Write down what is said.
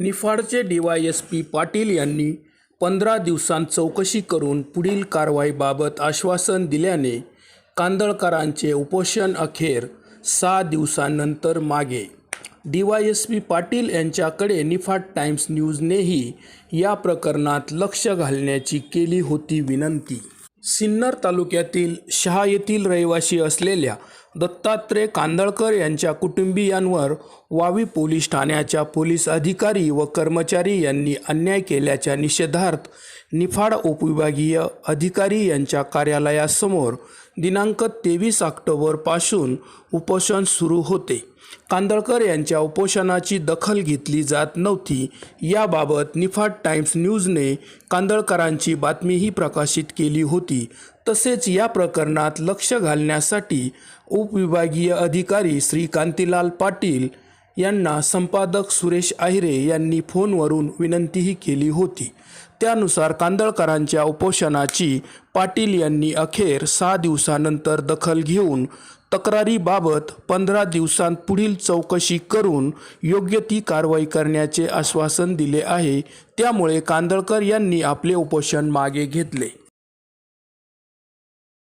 निफाडचे DySP Patil यांनी पंधरा दिवसांत चौकशी करून पुढील कारवाईबाबत आश्वासन दिल्याने कांदळकरांचे उपोषण अखेर सहा दिवसांनंतर मागे. डीवायएसपी पाटील यांच्याकडे निफाड टाइम्स न्यूजनेही या प्रकरणात लक्ष घालण्याची केली होती विनंती. सिन्नर तालुक्यातील शहा येथील रहिवासी असलेल्या दत्तात्रय कांदळकर यांच्या कुटुंबियांवर वावी पोलीस ठाण्याच्या पोलीस अधिकारी व कर्मचारी यांनी अन्याय केल्याच्या निषेधार्थ निफाड उपविभागीय अधिकारी यांच्या कार्यालयासमोर दिनांक तेवीस ऑक्टोबरपासून उपोषण सुरू होते. कांदळकर यांच्या उपोषणाची दखल घेतली जात नव्हती. याबाबत निफाड टाइम्स न्यूजने कांदळकरांची बातमीही प्रकाशित केली होती. तसेच या प्रकरणात लक्ष घालण्यासाठी उपविभागीय अधिकारी श्री कांतीलाल पाटील यांना संपादक सुरेश आहिरे यांनी फोनवरून विनंतीही केली होती. त्यानुसार कांदळकरांच्या उपोषणाची पाटील यांनी अखेर सहा दिवसानंतर दखल घेऊन तक्रारीबाबत पंधरा दिवसांत पुढील चौकशी करून योग्य ती कारवाई करण्याचे आश्वासन दिले आहे. त्यामुळे कांदळकर यांनी आपले उपोषण मागे घेतले.